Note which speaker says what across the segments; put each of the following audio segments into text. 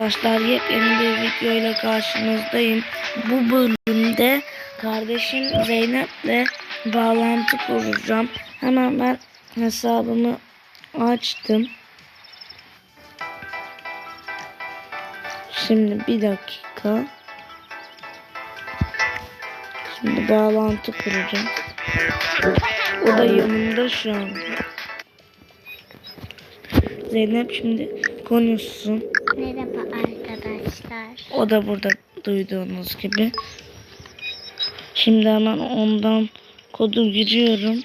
Speaker 1: Arkadaşlar yepyeni bir video ile karşınızdayım. Bu bölümde kardeşim Zeynep'le bağlantı kuracağım. Hemen ben hesabımı açtım. Şimdi bir dakika. Şimdi bağlantı kuracağım. O da yanımda şu an. Zeynep şimdi konuşsun.
Speaker 2: Merhaba arkadaşlar.
Speaker 1: O da burada duyduğunuz gibi. Şimdi hemen ondan kodu giriyorum.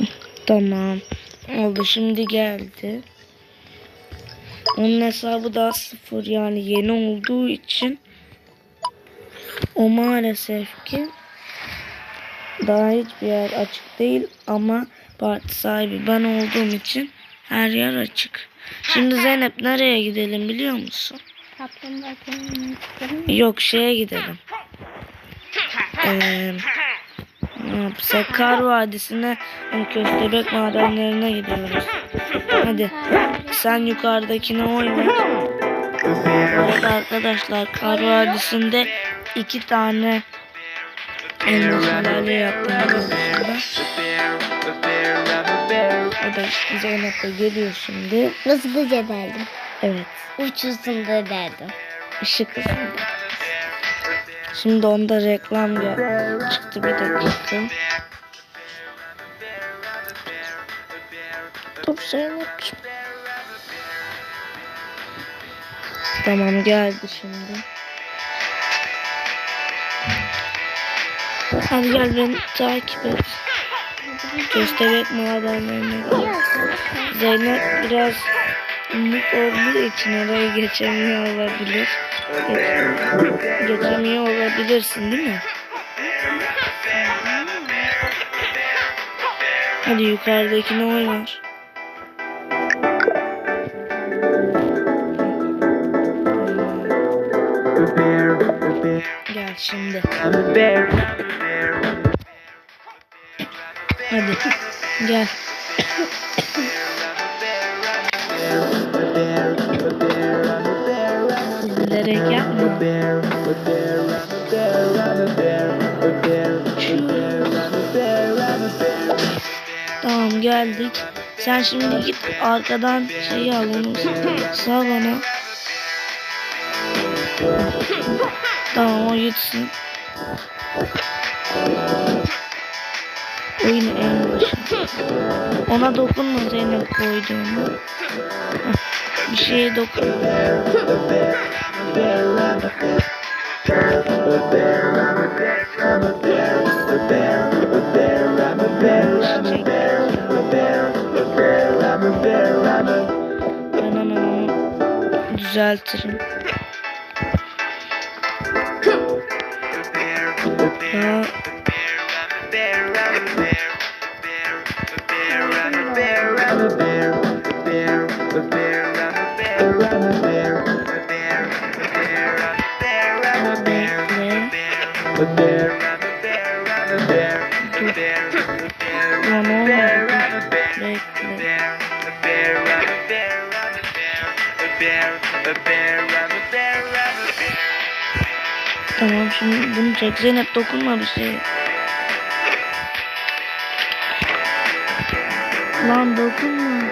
Speaker 1: Tamam. Oldu şimdi geldi. Onun hesabı daha sıfır yani yeni olduğu için o maalesef ki daha hiçbir yer açık değil ama parti sahibi ben olduğum için her yer açık. Şimdi Zeynep nereye gidelim biliyor musun?
Speaker 2: Kaplumbağa.
Speaker 1: Yok şeye gidelim. Ee, ne yapsak? Kar Vadisi'ne köstebek madenlerine gidiyoruz. Hadi sen yukarıdakine oy ver. Evet arkadaşlar Kar Vadisi'nde iki tane elma şelale yaptım. arkadaşlar. O da Zeynep'e geliyor şimdi.
Speaker 2: Hızlıca derdim.
Speaker 1: Evet.
Speaker 2: Uçuzunda derdim.
Speaker 1: Işık hızında. Şimdi onda reklam gel çıktı bir dakika. Dur Zeynep'ciğim. Tamam geldi şimdi. Hadi gel beni takip et. Köstebek madenlerine. Zeynep biraz umut olduğu için orayı geçemiyor olabilir. Geç- geçemiyor olabilirsin değil mi? Hadi yukarıdakine oy ver. Gel şimdi. Gel. Tamam geldik. Sen şimdi git arkadan şeyi al onu sağ bana. Tamam o gitsin. Oyun en başı. Ona dokunma Zeynep koyduğunu. Bir şeye dokun. Ben onu düzeltirim. Ya Şimdi bunu çek. Zeynep dokunma bir şeye. Lan dokunma.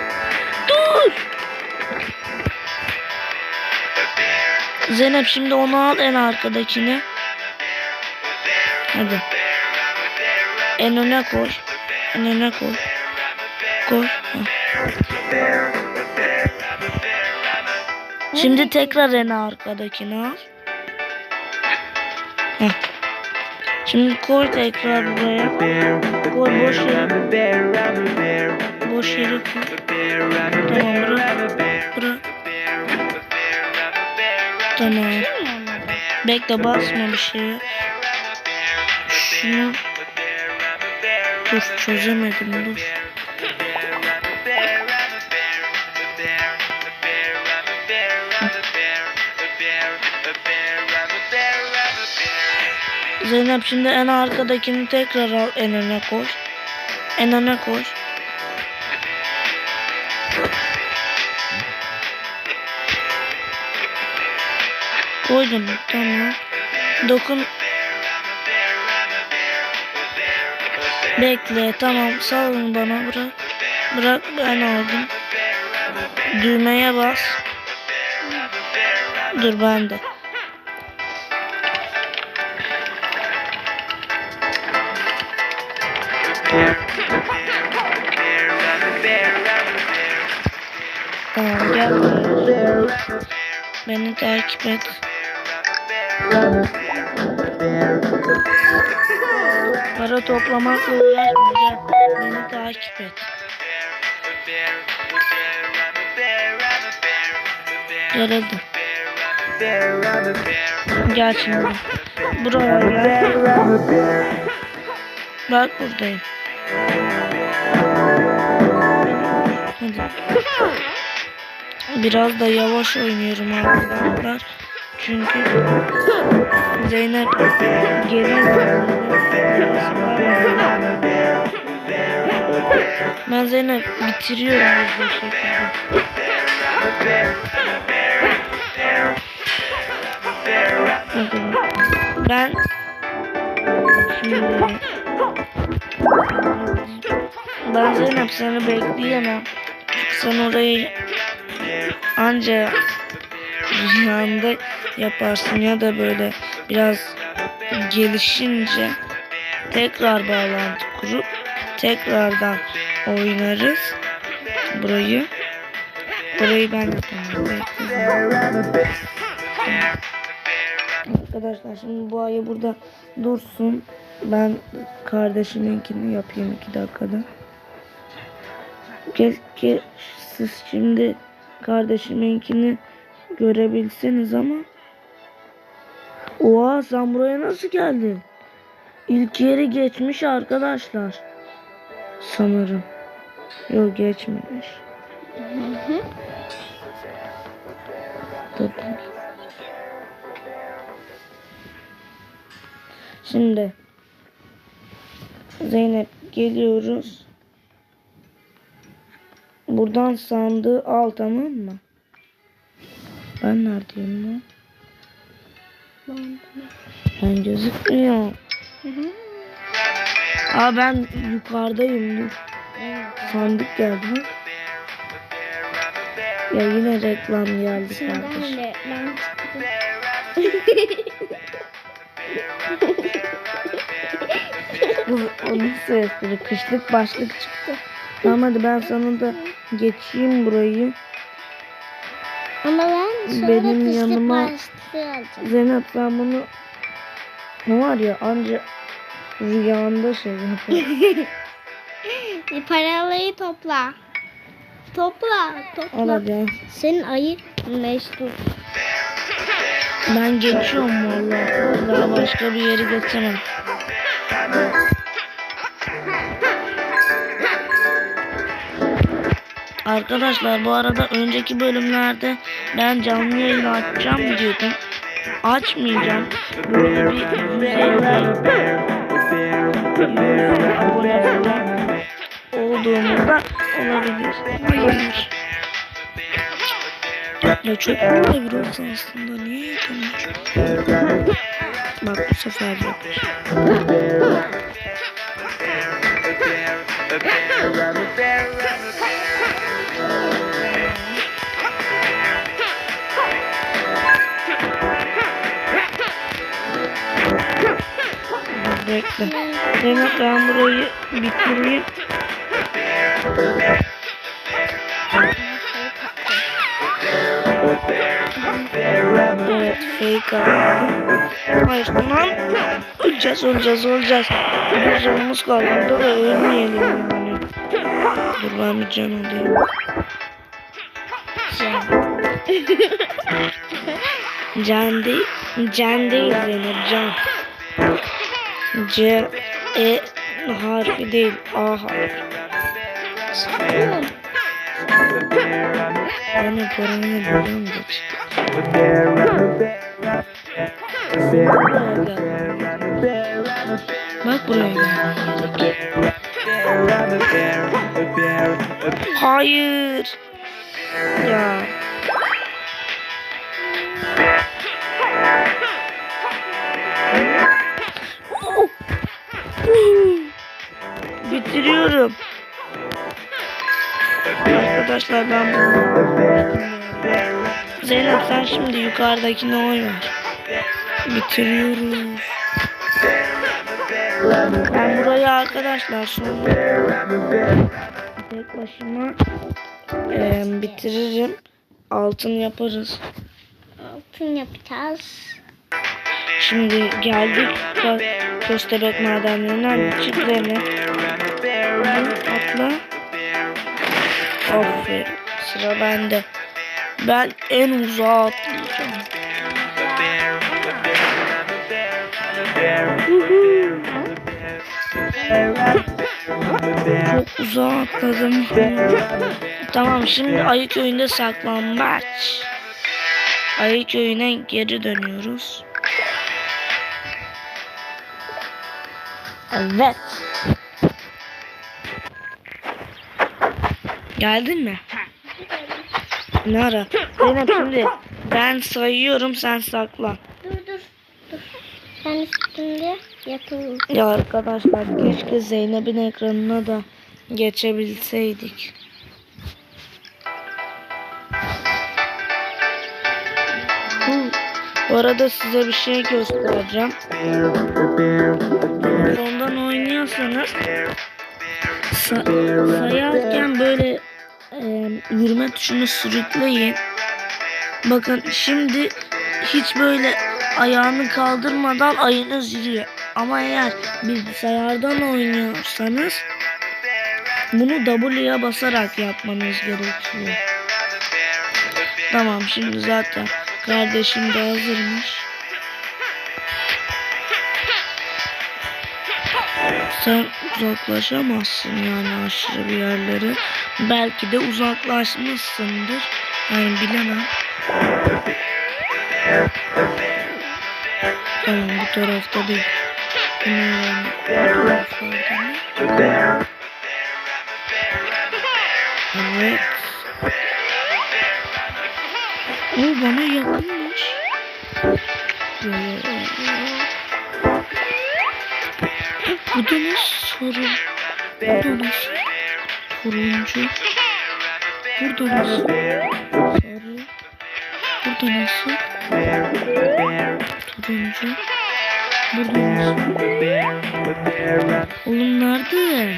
Speaker 1: Dur. Zeynep şimdi onu al en arkadakini. Hadi. En öne koy. En öne koy. Koy. Şimdi tekrar en arkadakini al. Şimdi koy tekrar buraya. Koy boş yere. Boş yere koy. Tamam bırak. Bırak. Tamam. Bekle basma bir şeye. Şunu dur çözemedim dur. Zeynep şimdi en arkadakini tekrar al en öne koy. En öne koş. Koydum tamam. Dokun. Bekle tamam salın bana bırak. Bırak ben aldım. Düğmeye bas. Dur ben gel. Beni takip et. Para toplamakla uğraşma. Beni takip et. Hadi. Gel şimdi. Buraya gel. Bak buradayım. Biraz da yavaş oynuyorum arkadaşlar. Çünkü Zeynep gelir. Ben Zeynep bitiriyorum bu. Ben şimdi ben Zeynep seni bekleyemem. Sen orayı anca rüyanda yaparsın ya da böyle biraz gelişince tekrar bağlantı kurup tekrardan oynarız burayı. Burayı ben. Bekle. Arkadaşlar şimdi bu ayı burada dursun. Ben kardeşiminkini yapayım iki dakikada. Keşke siz şimdi kardeşiminkini görebilseniz ama. Oha sen buraya nasıl geldin? İlk yeri geçmiş arkadaşlar. Sanırım. Yok geçmemiş. Şimdi Zeynep geliyoruz. Buradan sandığı al tamam mı? Ben neredeyim lan? Ben gözükmüyor. Aa ben yukarıdayım dur. Sandık geldi bak. Ya yine reklam geldi.
Speaker 2: Ben de ben çıktım.
Speaker 1: Bu onun sesleri kışlık başlık çıktı. Tamam hadi ben sonunda geçeyim burayı.
Speaker 2: Ama ben sonra
Speaker 1: Benim yanıma-
Speaker 2: alacağım.
Speaker 1: Zeynep ben bunu ne var ya anca rüyanda şey yapar.
Speaker 2: E, Paraları topla. Topla, topla.
Speaker 1: hadi.
Speaker 2: Senin ayı meşgul.
Speaker 1: Ben geçiyorum vallahi. Daha başka bir yere geçemem. Arkadaşlar bu arada önceki bölümlerde ben canlı yayın açacağım diyordum. Açmayacağım. Böyle bir olduğumuzda olabilir. Hayır. Ya çok kolay bir olsa aslında niye yapamıyorum? Bak bu sefer yapmış. Bekle. Demek ben burayı bitireyim. Evet fake aldım. Hayır tamam. Öleceğiz öleceğiz öleceğiz. Bir canımız kaldı. Da ölmeyelim yani. Dur ben bir can alayım. Can değil. Can değil Zeynep can. C E harfi değil A harfi. Paramı biliyorum da çıktı. Bak buraya. Hayır. Ya. Bitiriyorum. Arkadaşlar ben Zeynep sen şimdi yukarıdakine oy ver. Bitiriyoruz. Ben burayı arkadaşlar sonra tek başıma eee, bitiririm. Altın yaparız.
Speaker 2: Altın yapacağız.
Speaker 1: Şimdi geldik Köstebek madenlerinden Zeynep. Atla. Aferin. Sıra bende. Ben en uzağa atlayacağım. Çok uzağa atladım. tamam şimdi ayı köyünde saklambaç. Ayı köyüne geri dönüyoruz. Evet. Geldin mi? Ne ara? Zeynep şimdi ben sayıyorum sen saklan.
Speaker 2: Dur dur. Dur. Sen üstünde yatıl.
Speaker 1: Ya arkadaşlar keşke Zeynep'in ekranına da geçebilseydik. Bu arada size bir şey göstereceğim. Ondan oynuyorsanız sa- sayarken böyle e, yürüme tuşunu sürükleyin. Bakın şimdi hiç böyle ayağını kaldırmadan ayınız yürüyor. Ama eğer bilgisayardan oynuyorsanız bunu W'ye basarak yapmanız gerekiyor. Tamam şimdi zaten kardeşim de hazırmış. Sen uzaklaşamazsın yani aşırı bir yerlere. Belki de uzaklaşmışsındır. Yani bilemem. Tamam bu tarafta değil. Bunu öğrendim. Bu taraflarda? Evet. O bana yakınmış. Ya, ya, ya. Bu da nasıl sarı? Bu da nasıl? Turuncu. Burada nasıl? Sarı. Burada nasıl? Turuncu. Burada nasıl? Oğlum nerede?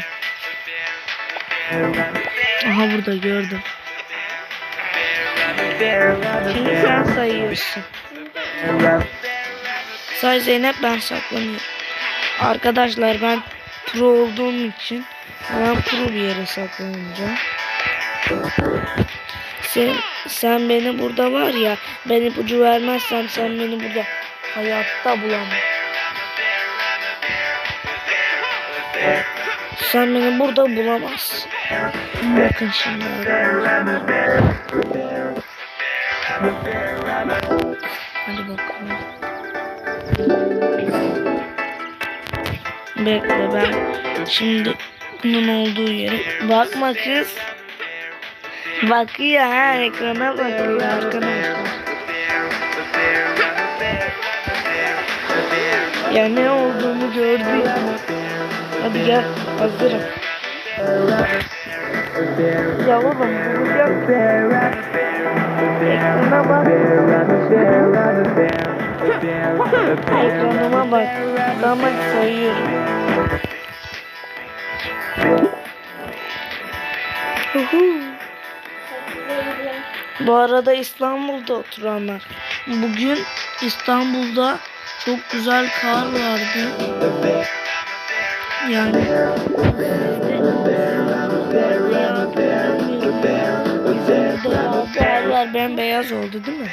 Speaker 1: Aha burada gördüm. Şimdi sen sayıyorsun. Say Zeynep ben saklanıyorum. Arkadaşlar ben pro olduğum için ben pro bir yere saklanacağım. Sen, sen beni burada var ya ben ipucu vermezsem sen beni burada hayatta bulamam. Sen beni burada bulamazsın. Bakın şimdi. Hadi bakalım. Bekle ben şimdi bunun olduğu yere bakma kız. Bakıyor ha ekrana bakıyor arkadaşlar. Ya ne olduğunu gördü ya. Hadi gel hazırım. Ya oğlum bulacak. Ekrana bak. Ekranıma bak. Tamam sayıyorum. Bu arada İstanbul'da oturanlar. Bugün İstanbul'da çok güzel kar vardı. Yani yer bembeyaz oldu değil mi?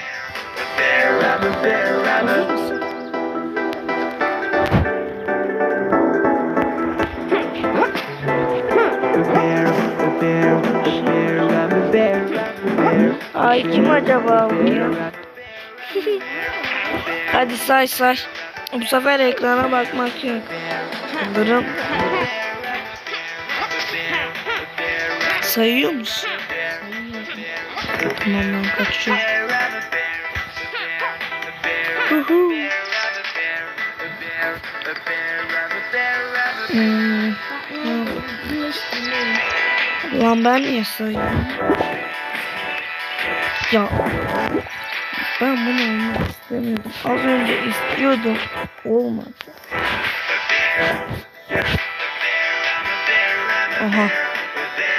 Speaker 1: Ay kim acaba ya? Hadi say say. Bu sefer ekrana bakmak yok. Kaldırım. sayıyor musun? Tamam ben kaçıyorum. Huhu. Hmm. Lan ben niye sayıyorum? Ya ben bunu olmak istemiyordum. Az önce istiyordum. Olmadı. Aha.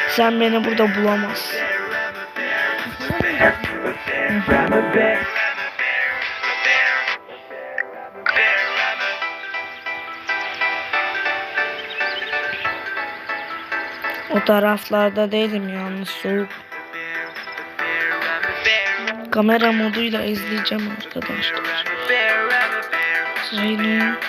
Speaker 1: Sen beni burada bulamazsın. Taraflarda değilim yalnız soğuk. Kamera moduyla izleyeceğim arkadaşlar. Zeynep.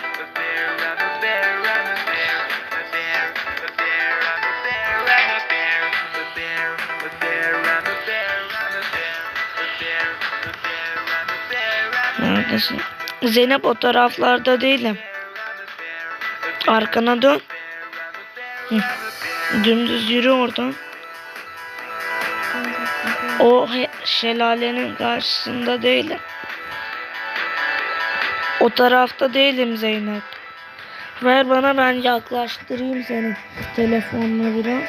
Speaker 1: Neredesin? Zeynep o taraflarda değilim. Arkana dön. Hı. Dümdüz yürü oradan. O şelalenin karşısında değilim. O tarafta değilim Zeynep. Ver bana ben yaklaştırayım seni telefonla biraz.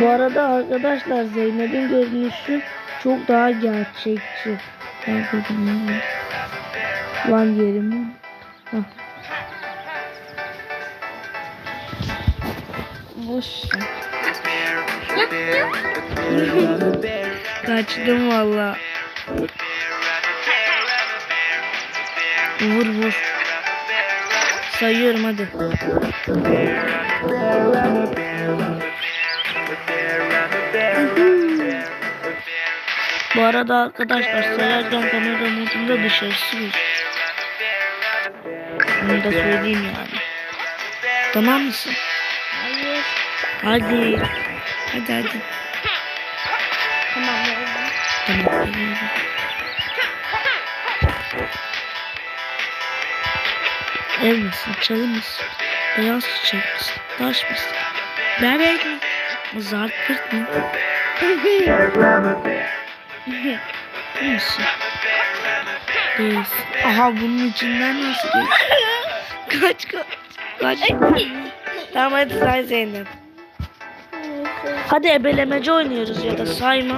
Speaker 1: Bu arada arkadaşlar Zeynep'in görünüşü çok daha gerçekçi. Lan yerimi. Hah.
Speaker 2: Boş.
Speaker 1: Kaçtım valla. Vur vur. Sayıyorum hadi. Bu arada arkadaşlar sayarken kamera modunda dışarısı gözüküyor. Bunu da söyleyeyim yani. Tamam mısın? Hadi. Hadi hadi.
Speaker 2: Tamam oldu.
Speaker 1: Tamam. geliyorum. Ev misin? Çalı mısın? Beyaz çiçek misin? Taş mısın? Bebek mi? Zart pırt mı? Musun? Değilsin. Aha bunun içinden nasıl geç? kaç kaç. Kaç. tamam hadi say Zeynep. Hadi ebelemece oynuyoruz ya da sayma.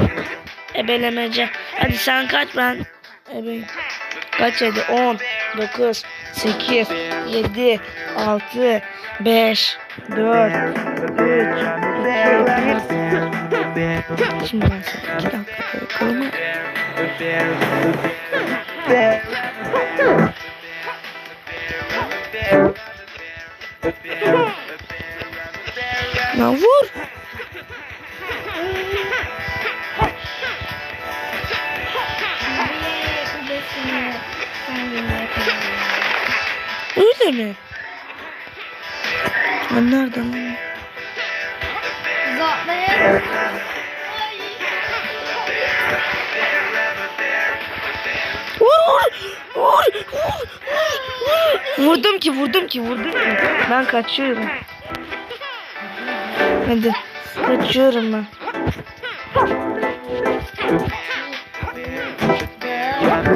Speaker 1: Ebelemece. Hadi sen kaç ben. Ebe. Kaç hadi? 10, 9, 8, 7, 6, 5, 4, 3, 2, 1. Şimdi ben sana 2 dakika bakalım. Ya vur. Öyle mi? Ben nereden. Vurdum ki vurdum ki vurdum ki. Ben kaçıyorum. Hadi kaçıyorum ben.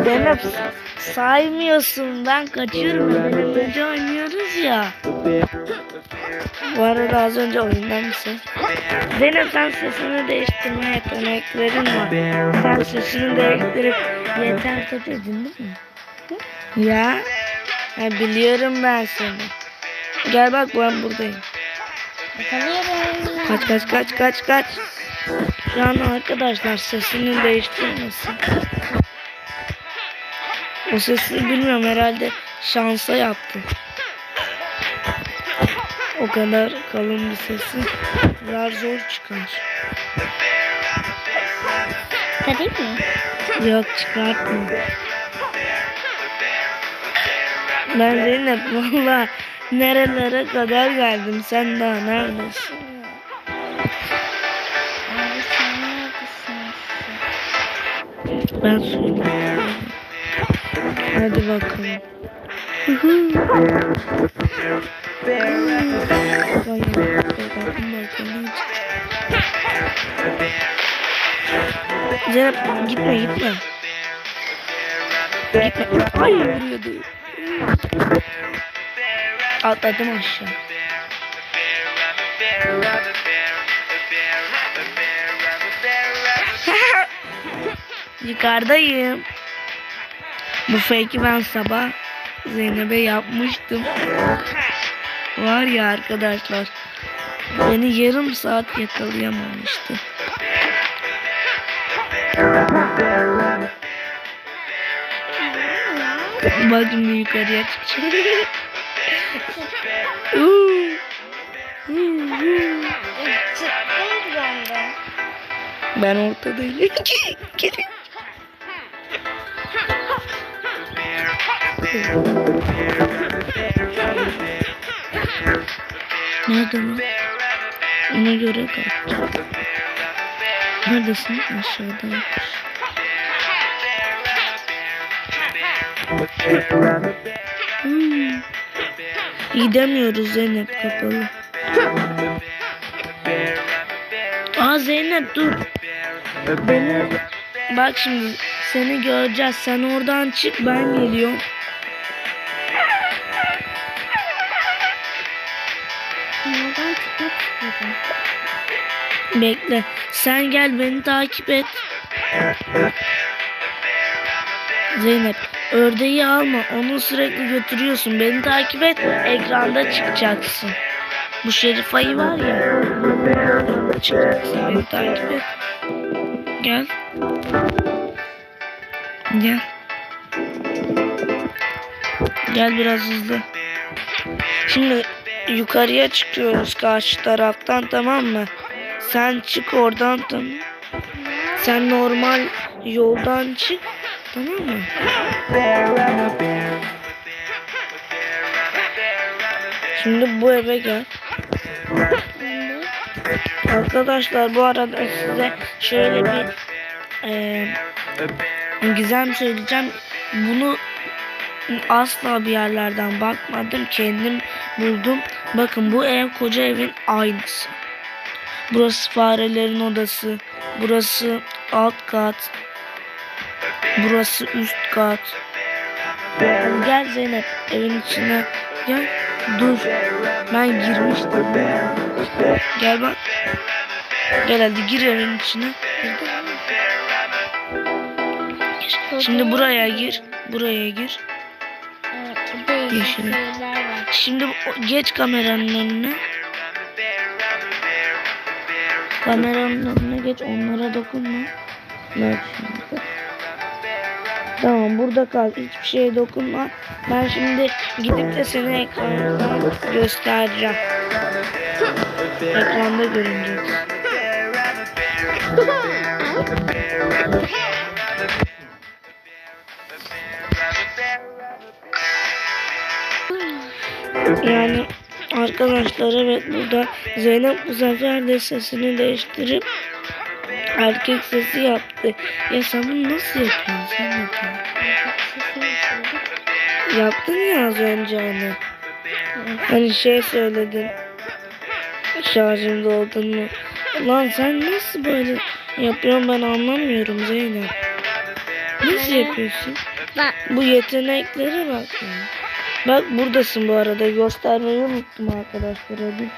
Speaker 1: Zeynep saymıyorsun ben kaçıyorum. Önce oynuyoruz ya. Bu arada az önce oyundan mısın? Zeynep sen sesini değiştirme yeteneklerin var. Sen sesini değiştirip yeter tut dedin değil mi? Ya. ya biliyorum ben seni. Gel bak ben buradayım. Kaç kaç kaç kaç kaç. Şu an arkadaşlar sesini değiştirmesin. O sesini bilmiyorum herhalde şansa yaptı. O kadar kalın bir sesi zar zor çıkar.
Speaker 2: Tabii mi?
Speaker 1: Yok çıkartma. Ben Zeynep valla nerelere kadar geldim sen daha neredesin?
Speaker 2: Abi sen neredesin?
Speaker 1: Ben suyum. Hadi bakalım. Zeynep gitme gitme. Gitme. Ay vuruyordu. Atladım aşağı. Yukarıdayım. Bu fake'i ben sabah Zeynep'e yapmıştım. Var ya arkadaşlar. Beni yarım saat yakalayamamıştı. Bak şimdi yukarıya
Speaker 2: ki ben de.
Speaker 1: ben Nerede lan? Ona göre kaçacağım. Neredesin? Aşağıda. Hmm. Gidemiyoruz Zeynep kapalı. Aa Zeynep dur. Beni bak şimdi seni göreceğiz. Sen oradan çık ben geliyorum. Bekle. Sen gel beni takip et. Zeynep ördeği alma. Onu sürekli götürüyorsun. Beni takip et. Ekranda çıkacaksın. Bu şerif ayı var ya. Çıkacaksın. Beni takip et. Gel. Gel. Gel biraz hızlı. Şimdi yukarıya çıkıyoruz karşı taraftan tamam mı? Sen çık oradan tamam. Sen normal yoldan çık tamam mı? Şimdi bu eve gel. Arkadaşlar bu arada size şöyle bir eee gizem söyleyeceğim. Bunu asla bir yerlerden bakmadım. Kendim buldum. Bakın bu ev koca evin aynısı. Burası farelerin odası. Burası alt kat. Burası üst kat. Gel Zeynep evin içine gel. Dur. Ben girmiştim. Gel bak. Gel hadi gir evin içine. Şimdi buraya gir. Buraya gir. Yeşil. Şimdi geç kameranın önüne. Kameranın önüne geç. Onlara dokunma. Bak şimdi. Tamam burada kal. Hiçbir şeye dokunma. Ben şimdi gidip de seni ekranda göstereceğim. Ekranda görüneceksin. Yani arkadaşlar evet burada Zeynep bu sefer de sesini değiştirip erkek sesi yaptı. Ya sen bunu nasıl yapıyorsun Zeynep ya? Yaptın ya az önce hani. Hani şey söyledin. Şarjım doldun mu? Lan sen nasıl böyle yapıyorsun ben anlamıyorum Zeynep. Nasıl yapıyorsun?
Speaker 2: Bak
Speaker 1: Bu yeteneklere bak ya. Bak buradasın bu arada. Göstermeyi unuttum arkadaşlar. Hadi.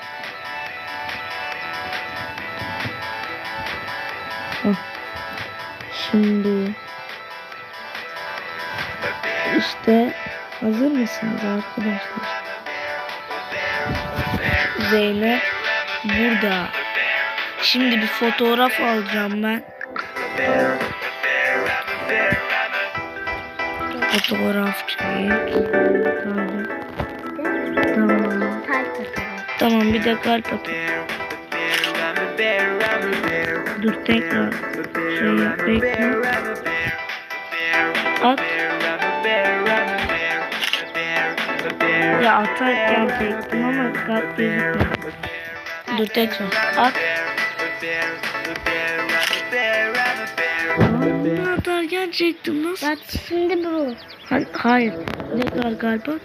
Speaker 1: Şimdi işte hazır mısınız arkadaşlar? Zeynep burada. Şimdi bir fotoğraf alacağım ben. Fotoğraf çek. Tamam. Tamam.
Speaker 2: atalım.
Speaker 1: Tamam bir de kalp at. Dur tekrar şey bekle. At. Ya atarken çektim ama kalp gözükmüyor. Dur tekrar. At. Çektim nasıl?
Speaker 2: Bak şimdi bu.
Speaker 1: Ha- hayır. Tekrar kalp at.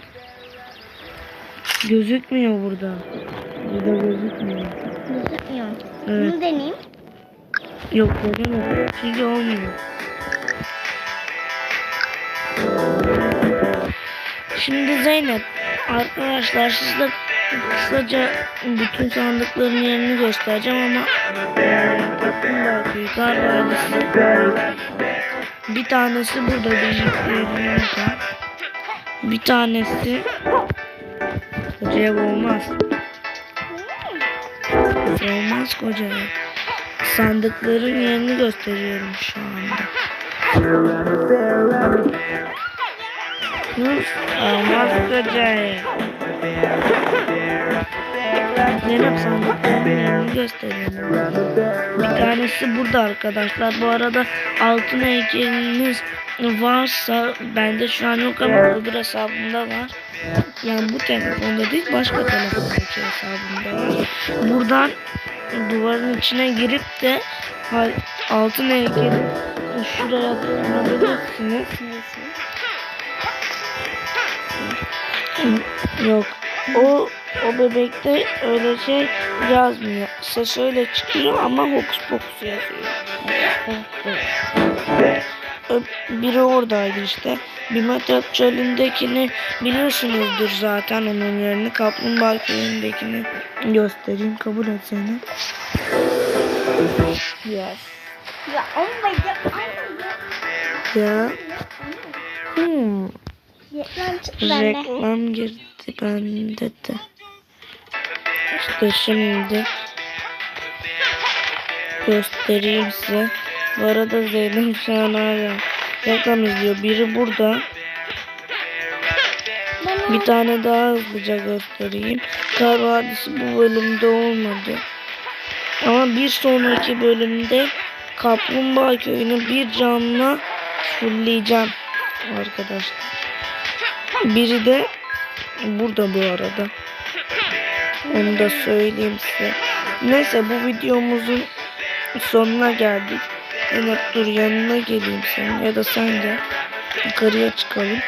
Speaker 1: Gözükmüyor burada. Burada gözükmüyor.
Speaker 2: Gözükmüyor.
Speaker 1: Evet.
Speaker 2: Bunu deneyeyim.
Speaker 1: Yok denemedim. Çünkü olmuyor. Şimdi Zeynep arkadaşlar sizle kısaca bütün sandıkların yerini göstereceğim ama Kar Vadisi bir tanesi burada büyüklerinin bir tanesi koca ev olmaz olmaz koca ev sandıkların yerini gösteriyorum şu anda. Olmaz koca ev Zeynep sandıkların yerini gösteriyorum bir tanesi burada arkadaşlar. Bu arada altın heykeliniz varsa bende şu an yok ama öbür hesabımda var. Yani bu telefonda değil başka telefondaki hesabımda var. Buradan duvarın içine girip de altın heykeli şuraya tırmanabilirsiniz. Yok. O o bebekte öyle şey yazmıyor. Ses öyle çıkıyor ama hokus pokus yazıyor. Biri oradaydı işte. Bir metrop çölündekini biliyorsunuzdur zaten onun yerini. Kaplumbağa köyündekini göstereyim. Kabul et seni. Yes.
Speaker 2: Ya olmayacak.
Speaker 1: Ya. Hmm.
Speaker 2: Reklam çıktı bende.
Speaker 1: Reklam girdi bende de. İşte şimdi göstereyim size. Bu arada Zeynep şu an hala reklam izliyor. Biri burada. Bir tane daha hızlıca göstereyim. Kar Vadisi bu bölümde olmadı. Ama bir sonraki bölümde Kaplumbağa Köyü'nü bir canla fullleyeceğim arkadaşlar. Biri de burada bu arada. Onu da söyleyeyim size. Neyse bu videomuzun sonuna geldik. Zeynep dur yanına geleyim senin ya da sen gel. Yukarıya çıkalım.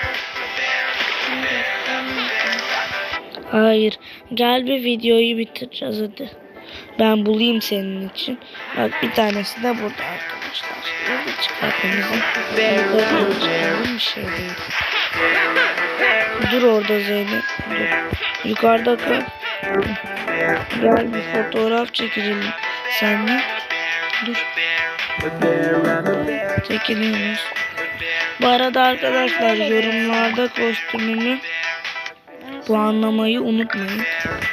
Speaker 1: Hayır. Gel bir videoyu bitireceğiz hadi. Ben bulayım senin için. Bak bir tanesi de burada arkadaşlar. Hadi çıkartmamızı. Yukarıya çıkalım bir şey değil. Dur orada Zeynep. Dur. Yukarıda kal. Gel bir fotoğraf çekelim seninle. Dur. Çekiliyoruz. Bu arada arkadaşlar yorumlarda kostümümü puanlamayı unutmayın.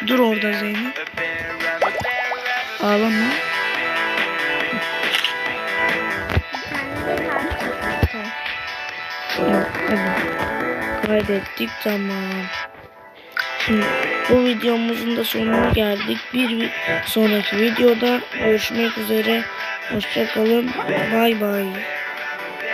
Speaker 1: Dur orada Zeynep. Ağlama. Evet, hadi. Kaydettik tamam. Şimdi bu videomuzun da sonuna geldik. Bir sonraki videoda görüşmek üzere. Hoşçakalın. Bay bay.